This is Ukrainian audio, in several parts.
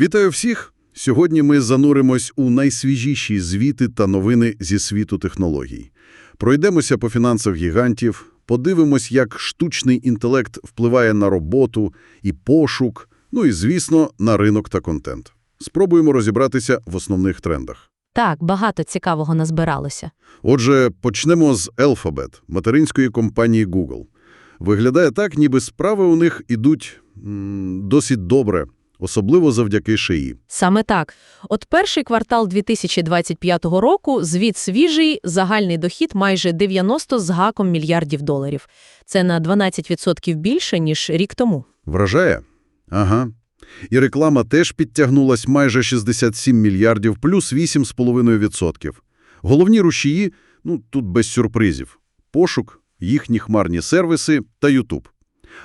Вітаю всіх! Сьогодні ми зануримось у найсвіжіші звіти та новини зі світу технологій. Пройдемося по фінансах гігантів, подивимось, як штучний інтелект впливає на роботу і пошук, ну і, звісно, на ринок та контент. Спробуємо розібратися в основних трендах. Так, багато цікавого назбиралося. Отже, почнемо з Alphabet, материнської компанії Google. Виглядає так, ніби справи у них ідуть м, досить добре, особливо завдяки шиї. Саме так. От перший квартал 2025 року, звіт свіжий, загальний дохід майже 90 з гаком мільярдів доларів. Це на 12% більше, ніж рік тому. Вражає? Ага. І реклама теж підтягнулась майже 67 мільярдів, плюс 8,5%. Головні рушії, ну, тут без сюрпризів. Пошук, їхні хмарні сервіси та Ютуб.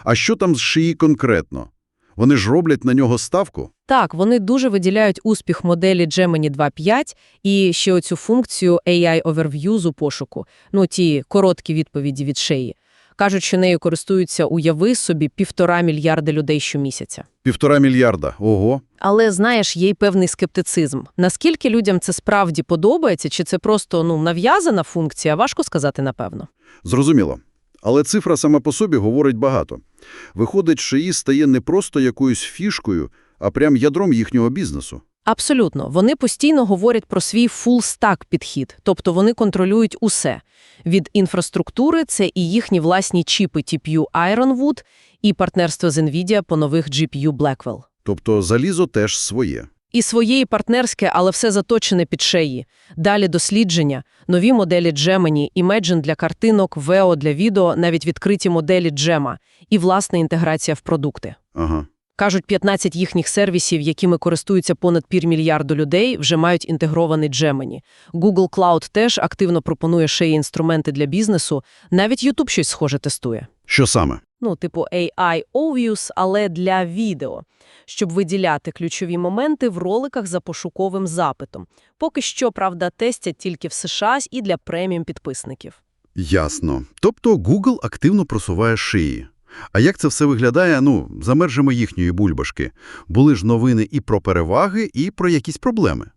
А що там з шиї конкретно? Вони ж роблять на нього ставку? Так, вони дуже виділяють успіх моделі Gemini 2.5 і ще оцю функцію AI Overview з пошуку, ну ті короткі відповіді від шеї. Кажуть, що нею користуються, уяви собі, півтора мільярда людей щомісяця. Півтора мільярда. Ого. Але, знаєш, є й певний скептицизм. Наскільки людям це справді подобається, чи це просто ну, нав'язана функція, важко сказати напевно. Зрозуміло. Але цифра сама по собі говорить багато. Виходить, шиї стає не просто якоюсь фішкою, а прям ядром їхнього бізнесу. Абсолютно. Вони постійно говорять про свій фул стак підхід, тобто вони контролюють усе. Від інфраструктури – це і їхні власні чіпи TPU Ironwood, і партнерство з NVIDIA по нових GPU Blackwell. Тобто залізо теж своє. І своє, і партнерське, але все заточене під шеї. Далі дослідження, нові моделі Gemini, Imagen для картинок, Veo для відео, навіть відкриті моделі Gemma і власна інтеграція в продукти. Ага. Кажуть, 15 їхніх сервісів, якими користуються понад півмільярду людей, вже мають інтегрований Gemini. Google Cloud теж активно пропонує й інструменти для бізнесу, навіть YouTube щось схоже тестує. Що саме? Ну, типу AI Overviews, але для відео, щоб виділяти ключові моменти в роликах за пошуковим запитом. Поки що, правда, тестять тільки в США і для преміум-підписників. Ясно. Тобто Google активно просуває шиї. А як це все виглядає, ну, за межами їхньої бульбашки? Були ж новини і про переваги, і про якісь проблеми.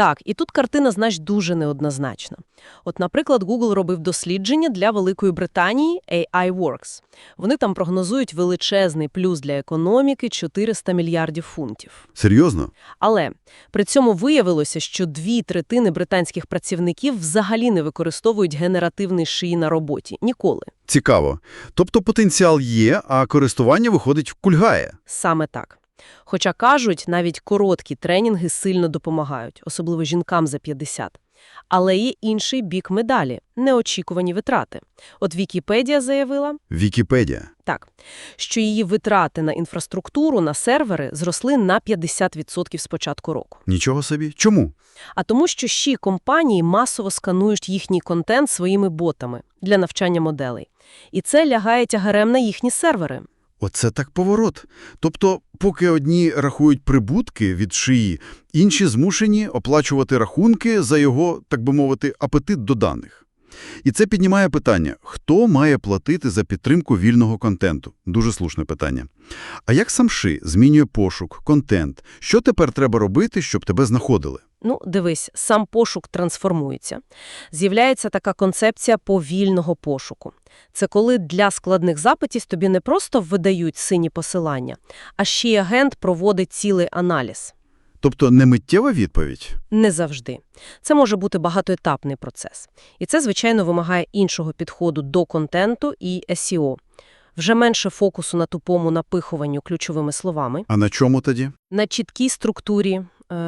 Так, і тут картина, знаєш, дуже неоднозначна. От, наприклад, Google робив дослідження для Великої Британії AI Works. Вони там прогнозують величезний плюс для економіки 400 мільярдів фунтів. Серйозно? Але при цьому виявилося, що дві третини британських працівників взагалі не використовують генеративний шиї на роботі. Ніколи. Цікаво. Тобто потенціал є, а користування, виходить, кульгає. Саме так. Хоча кажуть, навіть короткі тренінги сильно допомагають, особливо жінкам за 50. Але є інший бік медалі – неочікувані витрати. От Вікіпедія заявила, Вікіпедія. так, що її витрати на інфраструктуру, на сервери зросли на 50% з початку року. Нічого собі. Чому? А тому, що ще компанії масово сканують їхній контент своїми ботами для навчання моделей. І це лягає тягарем на їхні сервери. Оце так поворот. Тобто, поки одні рахують прибутки від шиї, інші змушені оплачувати рахунки за його, так би мовити, апетит до даних. І це піднімає питання, хто має платити за підтримку вільного контенту? Дуже слушне питання. А як сам ши змінює пошук, контент? Що тепер треба робити, щоб тебе знаходили? Ну, дивись, сам пошук трансформується. З'являється така концепція повільного пошуку. Це коли для складних запитів тобі не просто видають сині посилання, а ще й агент проводить цілий аналіз. Тобто не миттєва відповідь? Не завжди. Це може бути багатоетапний процес. І це, звичайно, вимагає іншого підходу до контенту і SEO. Вже менше фокусу на тупому напихуванню ключовими словами, А на чому тоді? на чіткій структурі,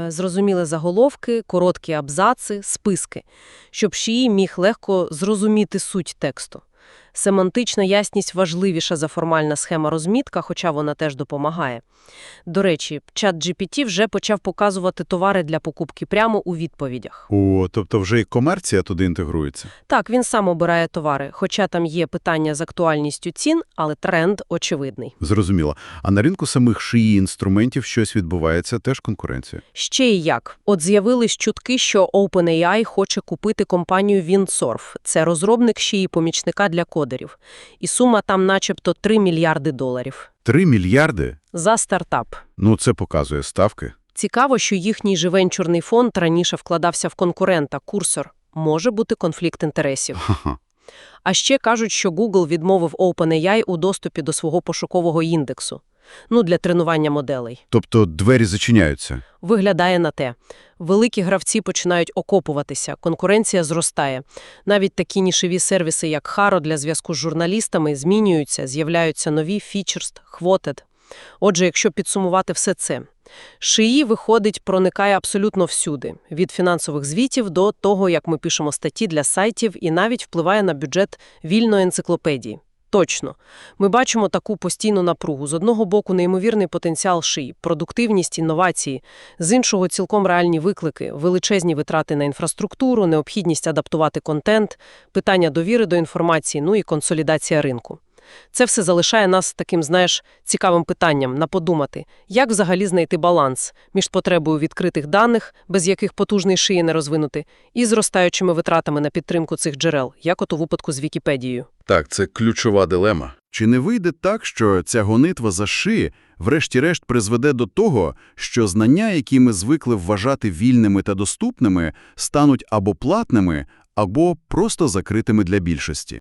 зрозуміли заголовки, короткі абзаци, списки, щоб шиї міг легко зрозуміти суть тексту. Семантична ясність важливіша за формальна схема розмітка, хоча вона теж допомагає. До речі, чат GPT вже почав показувати товари для покупки прямо у відповідях. О, тобто вже і комерція туди інтегрується. Так, він сам обирає товари, хоча там є питання з актуальністю цін, але тренд очевидний. Зрозуміло. А на ринку самих шиї інструментів щось відбувається, теж конкуренція. Ще й як. От з'явились чутки, що OpenAI хоче купити компанію Windsurf. Це розробник й помічника для кодерів. І сума там начебто 3 мільярди доларів. 3 мільярди? За стартап. Ну, це показує ставки. Цікаво, що їхній же венчурний фонд раніше вкладався в конкурента, курсор. Може бути конфлікт інтересів. А ще кажуть, що Google відмовив OpenAI у доступі до свого пошукового індексу. Ну, для тренування моделей. Тобто двері зачиняються. Виглядає на те. Великі гравці починають окопуватися, конкуренція зростає. Навіть такі нішеві сервіси, як Haro для зв'язку з журналістами, змінюються, з'являються нові Features, Quoted. Отже, якщо підсумувати все це, шиї, виходить, проникає абсолютно всюди. Від фінансових звітів до того, як ми пишемо статті для сайтів, і навіть впливає на бюджет вільної енциклопедії. Точно. Ми бачимо таку постійну напругу. З одного боку неймовірний потенціал шиї, продуктивність, інновації, з іншого цілком реальні виклики, величезні витрати на інфраструктуру, необхідність адаптувати контент, питання довіри до інформації, ну і консолідація ринку. Це все залишає нас таким, знаєш, цікавим питанням на подумати, як взагалі знайти баланс між потребою відкритих даних, без яких потужний шиї не розвинути, і зростаючими витратами на підтримку цих джерел, як от у випадку з Вікіпедією. Так, це ключова дилема. Чи не вийде так, що ця гонитва за ши врешті-решт призведе до того, що знання, які ми звикли вважати вільними та доступними, стануть або платними, або просто закритими для більшості?